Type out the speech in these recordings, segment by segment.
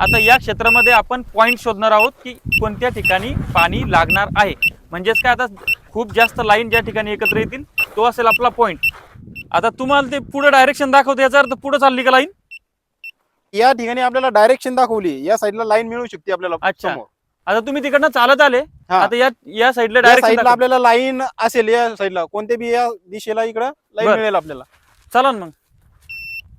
आता या क्षेत्रामध्ये आपण पॉईंट शोधणार आहोत की कोणत्या ठिकाणी पाणी लागणार आहे. म्हणजेच काय आता खूप जास्त लाईन ज्या ठिकाणी एकत्र येतील तो असेल आपला पॉईंट आता तुम्हाला ते पुढे डायरेक्शन दाखवते याचा अर्थ पुढे चालली का लाईन या ठिकाणी आपल्याला डायरेक्शन दाखवली या साईडला लाईन मिळू शकते आपल्याला अच्छा. समोर. आता तुम्ही तिकडनं चालत आले हा. आता या या साईडला या डायरेक्शन साईडला आपल्याला लाईन असेल या साईडला कोणत्या बी या दिशेला इकडं लाईन बर. मिळेल आपल्याला. चला ना मग.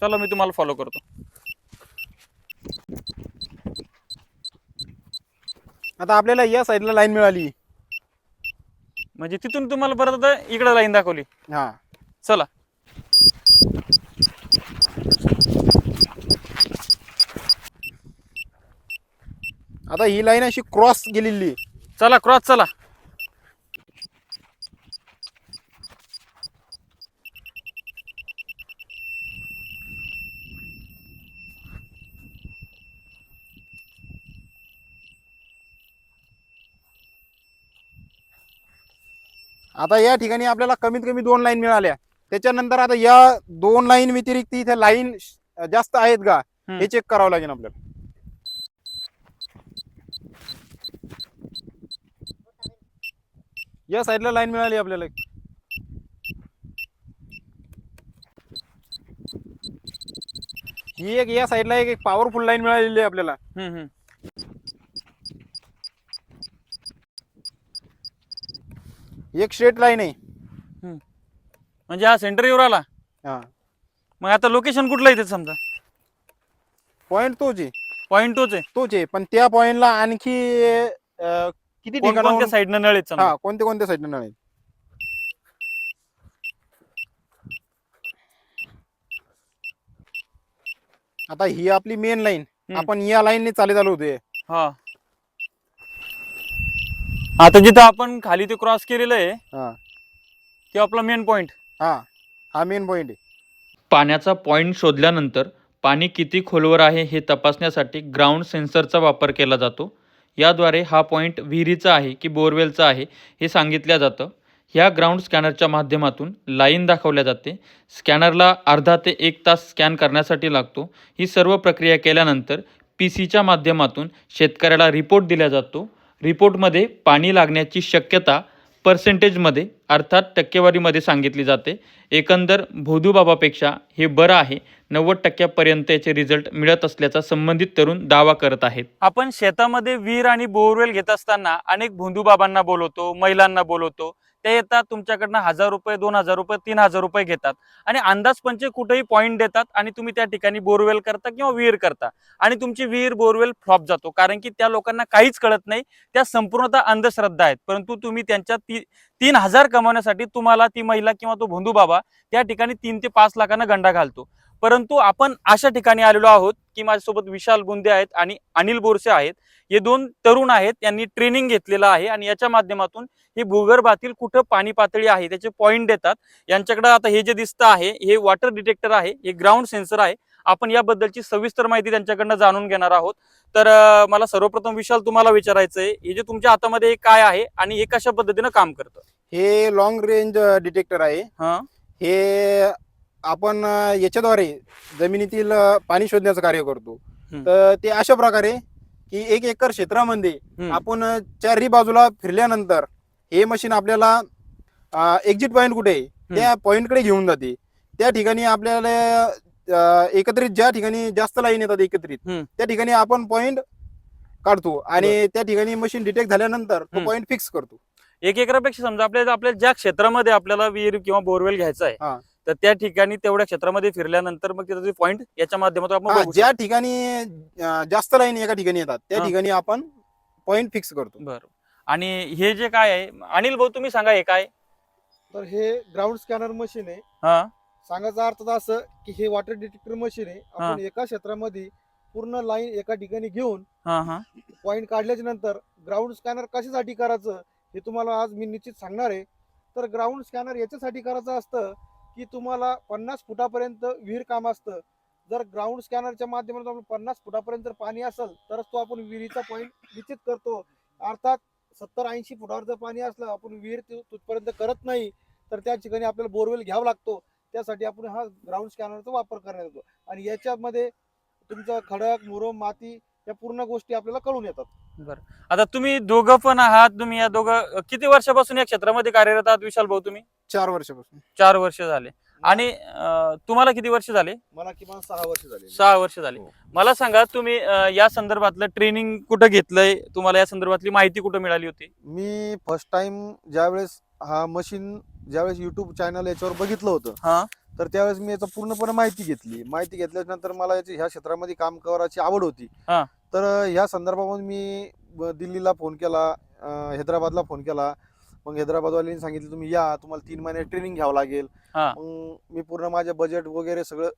चला मी तुम्हाला फॉलो करतो. आता आपल्याला या साईडला लाईन मिळाली. म्हणजे तिथून तुम्हाला परत आता इकडे लाईन दाखवली. हा. चला. आता ही लाईन अशी क्रॉस गेलेली. चला क्रॉस चला. आता या ठिकाणी आपल्याला कमीत कमी दोन लाईन मिळाल्या. त्याच्यानंतर आता या दोन लाईन व्यतिरिक्त इथे लाईन जास्त आहेत का. हे चेक करावं लागेल आपल्याला. या साईडला लाईन मिळाली आपल्याला ही एक या साईडला एक पॉवरफुल लाईन मिळालेली आहे आपल्याला हम्म, हम्म. एक स्ट्रेट लाईन आहे. म्हणजे हा सेंटर येऊर आला हा. मग आता लोकेशन कुठलं येते समजा? पॉइंट तोच आहे. पॉईंट तोच आहे. तोच आहे. पण त्या पॉइंटला आणखी अं, किती कोण- कोणत्या ठिकाण साईडनं नळ आहेत समजा? हा कोणत्या कोणत्या साईडनं नळ आहेत? आता ही आपली मेन लाईन हम्म. आपण या लाईनने चालत आलो होते. हा. आता जिथं आपण खाली ते क्रॉस केलेलं आहे हा. ते आपला मेन पॉईंट हा हा मेन पॉइंट आहे. पाण्याचा पॉईंट शोधल्यानंतर पाणी किती खोलवर आहे हे तपासण्यासाठी ग्राउंड सेन्सरचा वापर केला जातो. याद्वारे हा पॉईंट विहिरीचा आहे की बोरवेलचा आहे हे सांगितलं जातं. ह्या ग्राउंड स्कॅनरच्या माध्यमातून लाईन दाखवल्या जाते. स्कॅनरला अर्धा ते एक तास स्कॅन करण्यासाठी लागतो. ही सर्व प्रक्रिया केल्यानंतर पी सीच्या माध्यमातून शेतकऱ्याला रिपोर्ट दिला जातो. रिपोर्टमध्ये पाणी लागण्याची शक्यता पर्सेंटेजमध्ये अर्थात टक्केवारीमध्ये सांगितली जाते. एकंदर भोदूबाबापेक्षा हे बरं आहे. नव्वद टक्क्यापर्यंत याचे रिझल्ट मिळत असल्याचा संबंधित तरुण दावा करत आहेत. आपण शेतामध्ये विहीर आणि बोरवेल घेत असताना अनेक भोंदूबाबांना बोलवतो महिलांना बोलवतो. ते येतात तुमच्याकडनं हजार रुपये दोन हजार रुपये तीन हजार रुपये घेतात. आणि अंदाजपंचे कुठेही पॉईंट देतात आणि तुम्ही त्या ठिकाणी बोरवेल करता किंवा विहीर करता. आणि तुमची विहीर बोरवेल फ्लॉप जातो. कारण की त्या लोकांना काहीच कळत नाही. त्या संपूर्णतः अंधश्रद्धा आहेत. परंतु तुम्ही त्यांच्या ती तीन हजार कमावण्यासाठी तुम्हाला ती महिला किंवा तो भोंदूबाबा त्या ठिकाणी तीन ते पाच लाखांना गंडा घालतो. परंतु आपण अशा ठिकाणी आलेलो आहोत की माझ्यासोबत विशाल बुंदे आहेत आणि अनिल बोरसे आहेत. हे दोन तरुण आहेत यांनी ट्रेनिंग घेतलेलं आहे आणि याच्या माध्यमातून हे भूगर्भातील कुठं पाणी पातळी आहे त्याचे पॉईंट देतात. यांच्याकडे आता हे जे दिसतं आहे हे वॉटर डिटेक्टर आहे हे ग्राउंड सेन्सर आहे. आपण याबद्दलची सविस्तर माहिती त्यांच्याकडनं जाणून घेणार आहोत. तर मला सर्वप्रथम विशाल तुम्हाला विचारायचं आहे हे जे तुमच्या हातामध्ये हे काय आहे आणि हे कशा पद्धतीनं काम करतं? हे लॉंग रेंज डिटेक्टर आहे. हा. हे आपण अं, याच्याद्वारे जमिनीतील अं, पाणी शोधण्याचं कार्य करतो हम्म. तर ते अशा प्रकारे की एक एकर क्षेत्रामध्ये हम्म. आपण अं, चारही बाजूला फिरल्यानंतर हे मशीन आपल्याला एक्झिट पॉईंट कुठे आहे त्या पॉईंटकडे घेऊन जाते त्या ठिकाणी आपल्याला अं, एकत्रित ज्या ठिकाणी जास्त लाईन येतात एकत्रित हम्म. त्या ठिकाणी आपण पॉईंट काढतो आणि त्या ठिकाणी मशीन डिटेक्ट झाल्यानंतर तो हम्म. पॉईंट फिक्स करतो एक एकरापेक्षा समजा आपल्याला आपल्या ज्या क्षेत्रामध्ये आपल्याला विहीर किंवा बोरवेल घ्यायचा आहे. तर त्या ठिकाणी तेवढ्या क्षेत्रामध्ये फिरल्यानंतर मग त्याचे पॉईंट याच्या माध्यमातून आपण हा, बघू ज्या ठिकाणी अं, जास्त लाईन एका ठिकाणी येतात त्या हा. ठिकाणी आपण पॉईंट फिक्स करतो. शकतो. बरं. आणि हे जे काय आहे अनिल भाऊ तुम्ही सांगा हे काय? तर हे ग्राउंड स्कॅनर मशीन आहे. हा. सांगायचा अर्थ असं की हे वॉटर डिटेक्टर मशीन आहे. आपण एका क्षेत्रामध्ये पूर्ण लाईन एका ठिकाणी घेऊन हा हा. पॉईंट काढल्याच्या नंतर ग्राउंड स्कॅनर कशासाठी करायचं हे तुम्हाला आज मी निश्चित सांगणार आहे. तर ग्राउंड स्कॅनर याच्यासाठी करायचं असतं की तुम्हाला पन्नास फुटापर्यंत विहीर काम असतं. जर ग्राउंड स्कॅनरच्या माध्यमातून आपण पन्नास फुटापर्यंत जर पाणी असेल तरच तो आपण विहिरीचा पॉईंट निश्चित करतो. अर्थात सत्तर ऐंशी फुटावर जर पाणी असलं आपण विहीर तिथपर्यंत करत नाही तर त्या ठिकाणी आपल्याला बोरवेल घ्यावा लागतो. त्यासाठी आपण हा ग्राउंड स्कॅनरचा वापर करण्यात येतो. आणि याच्यामध्ये तुमचं खडक मुरम माती या पूर्ण गोष्टी आपल्याला कळून येतात. आता तुम्ही दोघं पण आहात तुम्ही या दोघं किती वर्षापासून या क्षेत्रामध्ये कार्यरत आहात विशाल भाऊ तुम्ही? चार वर्षापासून. चार वर्ष झाले. आणि अं, तुम्हाला किती वर्ष झाले? मला किमान सहा वर्ष झाले. सहा वर्ष झाले. हो. मला सांगा तुम्ही अं, या संदर्भातलं ट्रेनिंग कुठं घेतलंय? तुम्हाला या संदर्भातली माहिती कुठं मिळाली होती? मी फर्स्ट टाइम ज्यावेळेस हा मशीन ज्यावेळेस युट्यूब चॅनल याच्यावर बघितलं होतं हा. तर त्यावेळेस मी याचा पूर्णपणे माहिती घेतली माहिती घेतल्यानंतर मला याची ह्या क्षेत्रामध्ये काम करायची आवड होती हा. तर ह्या संदर्भामध्ये मी ब- दिल्लीला फोन केला अं, हैदराबादला फोन केला मग हैदराबादवाल्यांनी सांगितलं तुम्ही या तुम्हाला तीन महिने ट्रेनिंग घ्यावं लागेल हा. मग मी पूर्ण माझे बजेट वगैरे सगळं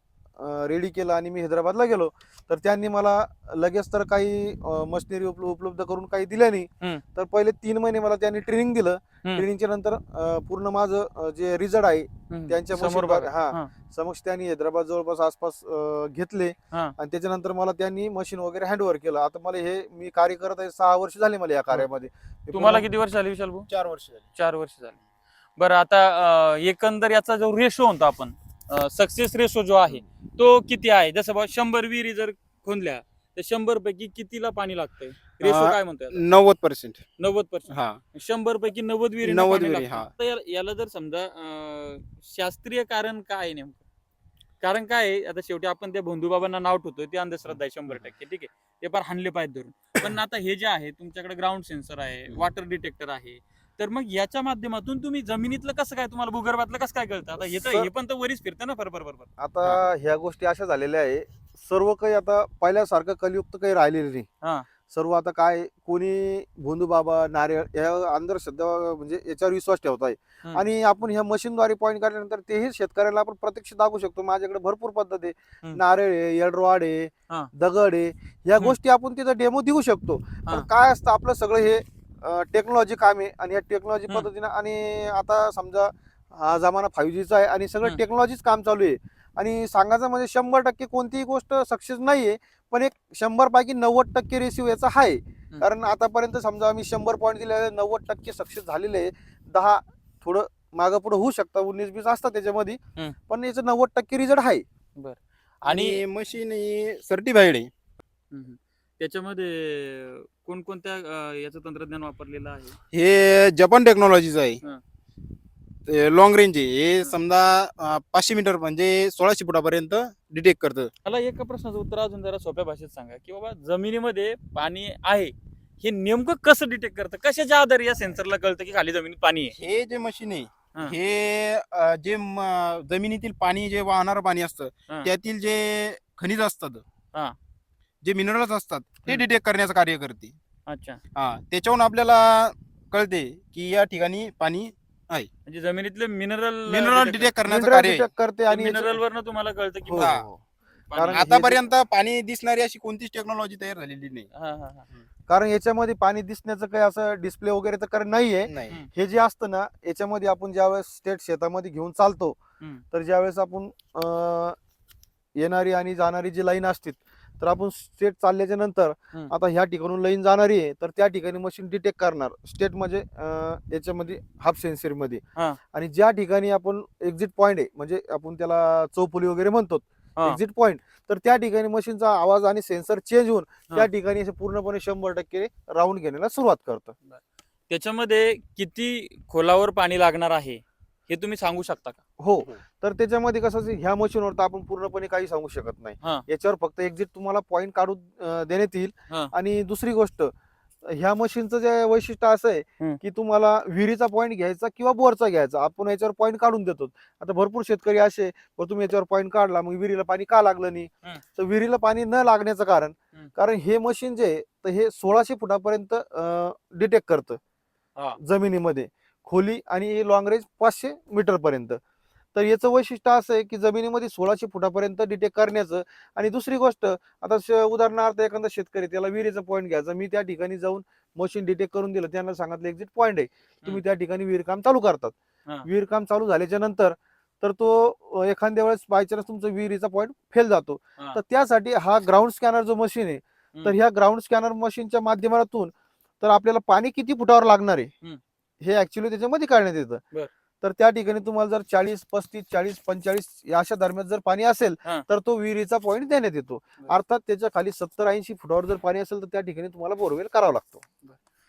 रेडी केलं आणि मी हैदराबादला गेलो तर त्यांनी मला लगेच तर काही मशिनरी उपलब्ध करून काही दिल्या नाही. तर पहिले तीन महिने मला त्यांनी ट्रेनिंग दिलं. ट्रेनिंगच्या नंतर पूर्ण माझं जे रिझल्ट आहे. त्यांच्यासमोर. हा. समक्ष त्यांनी हैदराबाद जवळपास आसपास घेतले हा. आणि त्याच्यानंतर मला त्यांनी मशीन वगैरे हँडओव्हर केलं आता मला हे मी कार्य करत आहे सहा वर्ष झाले मला या कार्यामध्ये तुम्हाला किती वर्ष झाली विशाल भाऊ चार वर्ष झाली चार वर्ष झाली बरं आता एकंदर याचा जो रेशो होता आपण सक्सेस रेशो जो आहे तो किती आहे? जसं बा शंभर विहिरी जर खोनल्या तर शंभर पैकी कितीला पाणी लागतंय? रेशो काय म्हणतोय आता? नव्वद पर्सेंट नव्वद पर्सेंट हा. शंभर पैकी नव्वद विहिरी 90 विहिरी, हा. याला जर समजा अं, शास्त्रीय कारण काय आहे नेमकं? कारण काय आहे आता शेवटी आपण त्या बंधूबाबांना नाव ठेवतोय ते अंधश्रद्धा आहे शंभर टक्के ठीक आहे? ते फार हाणले पाहिजे धरून. पण आता हे जे आहे तुमच्याकडे ग्राउंड सेन्सर आहे वॉटर डिटेक्टर आहे तर मग याच्या माध्यमातून तुम्ही जमिनीतलं कसं काय तुम्हाला भूगर्भातलं कसं काय कळतं आता हे सर- हे पण तर वरीच फिरतं ना बरोबर बरोबर आता ह्या गोष्टी अशा झालेल्या आहे सर्व काही आता पहिल्यासारखं कलियुक्त काही राहिलेलं हा. नाही सर्व आता काय कोणी भोंदू बाबा नारळ या अंधश्रद्धा म्हणजे याच्यावर विश्वास ठेवत आहे. आणि आपण ह्या मशीनद्वारे पॉईंट काढल्यानंतर तेही शेतकऱ्याला आपण प्रत्यक्ष दाखवू शकतो माझ्याकडे भरपूर पद्धत आहे. नारळ आहे येडरवाड आहे. दगड आहे या. गोष्टी आपण तिथं डेमो देऊ शकतो. पण काय असतं आपलं सगळं हे टेक्नॉलॉजी काम आहे. आणि या टेक्नॉलॉजी. पद्धतीनं आणि आता समजा हा जमाना फाईव्ह जीचा आहे आणि सगळं. टेक्नॉलॉजीच काम चालू आहे. आणि सांगायचं म्हणजे शंभर टक्के कोणतीही गोष्ट सक्सेस नाहीये पण एक शंभर पैकी नव्वद टक्के रेशिओ याचा आहे. कारण आतापर्यंत समजा आम्ही शंभर पॉईंट दिले नव्वद टक्के सक्सेस झालेले आहे. दहा थोडं मागं पुढं होऊ शकतं उन्नीस बीस असतात त्याच्यामध्ये. पण याचं नव्वद टक्के रिझल्ट आहे. आणि आणि मशीन ही सर्टिफाईड आहे. त्याच्यामध्ये कोणकोणत्या अं, याचं तंत्रज्ञान वापरलेलं आहे हे जपान टेक्नॉलॉजीचं हा. आहे लॉंग रेंज आहे हे समजा अं, पाचशे मीटर म्हणजे सोळाशे फुटापर्यंत डिटेक्ट करतं मला एका प्रश्नाचं उत्तर अजून जरा सोप्या भाषेत सांगा की बाबा जमिनीमध्ये पाणी आहे हे नेमकं कसं डिटेक्ट करतं कशाच्या आधारे या सेन्सरला कळतं की खाली जमिनीत पाणी आहे हे जे मशीन हा. आहे हे अं, जे म- जमिनीतील पाणी जे वाहणारं पाणी असतं हा. त्यातील जे खनिज असतात हा. जे मिनरल्स असतात ते. डिटेक्ट करण्याचं कार्य करते अच्छा हा त्याच्यावरून आपल्याला कळते की या ठिकाणी पाणी म्हणजे जमिनीतले मिनरल मिनरल डिटेक्ट करण्याचं कार्य आहे. detect करते आणि मिनरल वरनं तुम्हाला कळतं की हो, हो, हो. पाणी कारण आहे. आतापर्यंत पाणी दिसणारी अशी कोणतीच टेक्नॉलॉजी तयार झालेली नाही हा, हा, हा. कारण याच्यामध्ये पाणी दिसण्याचं काही असं डिस्प्ले वगैरे तर कारण नाहीये नाही. हे जे असतं ना याच्यामध्ये आपण ज्यावेळेस स्टेट शेतामध्ये घेऊन चालतो हम्म. तर ज्यावेळेस आपण अं, येणारी आणि जाणारी जी लाईन असते तर आपण स्टेट चालल्याच्या नंतर हम्म. आता ह्या ठिकाणून लाईन जाणारी आहे तर त्या ठिकाणी मशीन डिटेक्ट करणार स्टेट म्हणजे अं, याच्यामध्ये हाफ सेन्सरी मध्ये हा. आणि ज्या ठिकाणी आपण एक्झिट पॉईंट आहे म्हणजे आपण त्याला चौफुली वगैरे म्हणतो हा. एक्झिट पॉईंट तर त्या ठिकाणी मशीनचा आवाज आणि सेन्सर चेंज होऊन हा. त्या ठिकाणी असे पूर्णपणे शंभर टक्के राऊंड घेण्याला सुरुवात करतं त्याच्यामध्ये किती खोलावर पाणी लागणार आहे हे तुम्ही सांगू शकता का हो तर त्याच्यामध्ये कसं ह्या मशीनवर तर आपण पूर्णपणे काही सांगू शकत हा. नाही याच्यावर फक्त एक्झिट तुम्हाला पॉईंट काढून अं, देण्यात येईल हा. आणि दुसरी गोष्ट ह्या मशीनचं जे वैशिष्ट्य असं आहे. की तुम्हाला विहिरीचा पॉईंट घ्यायचा किंवा बोरचा घ्यायचा आपण याच्यावर पॉईंट काढून देतो आता भरपूर शेतकरी असे तुम्ही याच्यावर पॉईंट काढला मग विहिरीला पाणी का लागलं नाही. तर विहिरीला पाणी न लागण्याचं कारण हम्म. कारण हे मशीन जे आहे, तर हे सोळाशे फुटापर्यंत डिटेक्ट करतं हा. जमिनीमध्ये खोली आणि लॉंग रेंज पाचशे मीटर पर्यंत तर याचं वैशिष्ट्य असं आहे की जमिनीमध्ये सोळाशे फुटापर्यंत डिटेक्ट करण्याचं आणि दुसरी गोष्ट आता उदाहरणार्थ एखादा शेतकरी त्याला विहिरीचा पॉईंट घ्यायचा मी त्या ठिकाणी जाऊन मशीन डिटेक्ट करून दिलं त्यांना सांगितलं एक्झिट पॉईंट आहे तुम्ही त्या ठिकाणी विहीर काम चालू करतात हा. विहीर काम चालू झाल्याच्यानंतर तर तो एखाद्या वेळेस बायचान्स तुमचा विहिरीचा पॉईंट फेल जातो हा. तर त्यासाठी हा ग्राउंड स्कॅनर जो मशीन आहे तर. ह्या ग्राउंड स्कॅनर मशीनच्या माध्यमातून तर आपल्याला पाणी किती फुटावर लागणार आहे. हे ऍक्च्युली त्याच्यामध्ये काढण्यात येतं. बर. तर त्या ठिकाणी तुम्हाला जर चाळीस पस्तीस चाळीस पंचेचाळीस या अशा दरम्यान जर पाणी असेल हा. तर तो विहिरीचा पॉईंट देण्यात येतो. बरं. अर्थात त्याच्याखाली सत्तर ऐंशी फुटावर जर पाणी असेल तर त्या ठिकाणी तुम्हाला बोरवेल करावा लागतो.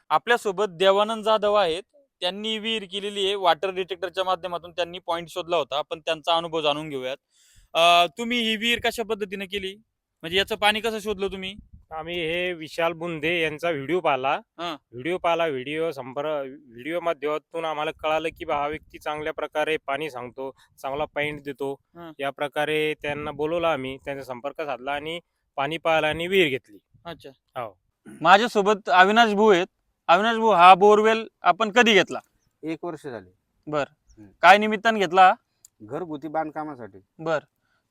आपल्यासोबत देवानंद जाधव आहेत. त्यांनी विहीर केलेली आहे. वॉटर डिटेक्टरच्या माध्यमातून त्यांनी पॉईंट शोधला होता. आपण त्यांचा अनुभव जाणून घेऊयात. अं, तुम्ही ही विहीर कशा पद्धतीने केली? म्हणजे याचं पाणी कसं शोधलं तुम्ही? आम्ही हे विशाल बुंदे यांचा व्हिडिओ पाहिला. हा. व्हिडिओ पाहिला व्हिडिओ संपर्क व्हिडिओ माध्यमातून आम्हाला कळालं की बा हा व्यक्ती चांगल्या प्रकारे पाणी सांगतो चांगला पॉइंट देतो. हा. या प्रकारे त्यांना बोलवलं आम्ही त्यांचा संपर्क साधला आणि पाणी पाहिला आणि विहीर घेतली. अच्छा. हो. माझ्यासोबत अविनाश भाऊ आहेत. अविनाश भाऊ हा बोरवेल आपण कधी घेतला? एक वर्ष झाले. बर. काय निमित्तानं घेतला घरगुती बांधकामासाठी. बर.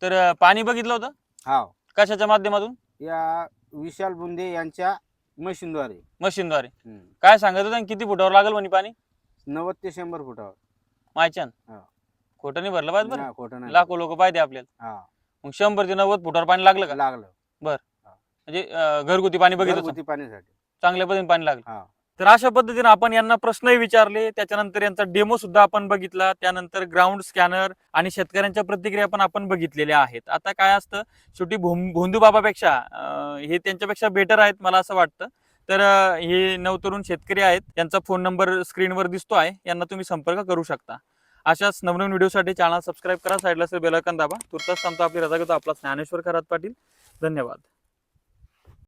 तर अं, पाणी बघितलं होतं? हा कशाच्या माध्यमातून? या विशाल बुंदे यांच्या मशीनद्वारे. मशीनद्वारे. हम्म. काय सांगत होता किती फुटावर लागेल म्हणे पाणी? नव्वद ते शंभर फुटावर. मायच्यान हा. खोटं नाही भरलं पाहिजे बरं? हा, खोटं नाही. लाखो लोक पाहिजे आपल्याला. हा. मग शंभर ते नव्वद फुटावर पाणी लागलं का? लागलं. म्हणजे अं, घरगुती पाणी बघितलं घरगुती पाण्यासाठी चांगल्या पद्धतीने पाणी लागलं. हा. तर अशा पद्धतीने आपण यांना प्रश्नही विचारले. त्याच्यानंतर यांचा डेमो सुद्धा आपण बघितला. त्यानंतर ग्राउंड स्कॅनर आणि शेतकऱ्यांच्या प्रतिक्रिया पण आपण बघितलेल्या आहेत. आता काय असतं? शेवटी भों- भोंदू बाबापेक्षा हे त्यांच्यापेक्षा बेटर आहेत मला असं वाटतं. तर हे नवतरुण शेतकरी आहेत. यांचा फोन नंबर स्क्रीनवर दिसतो आहे. यांना तुम्ही संपर्क करू शकता. अशाच नवनवीन व्हिडिओसाठी चॅनल सबस्क्राईब करा. साईडला सर आयकॉन दाबा. तुर्तास थांबतो आपली रजा घेतो आपला ज्ञानेश्वर खरात पाटील. धन्यवाद.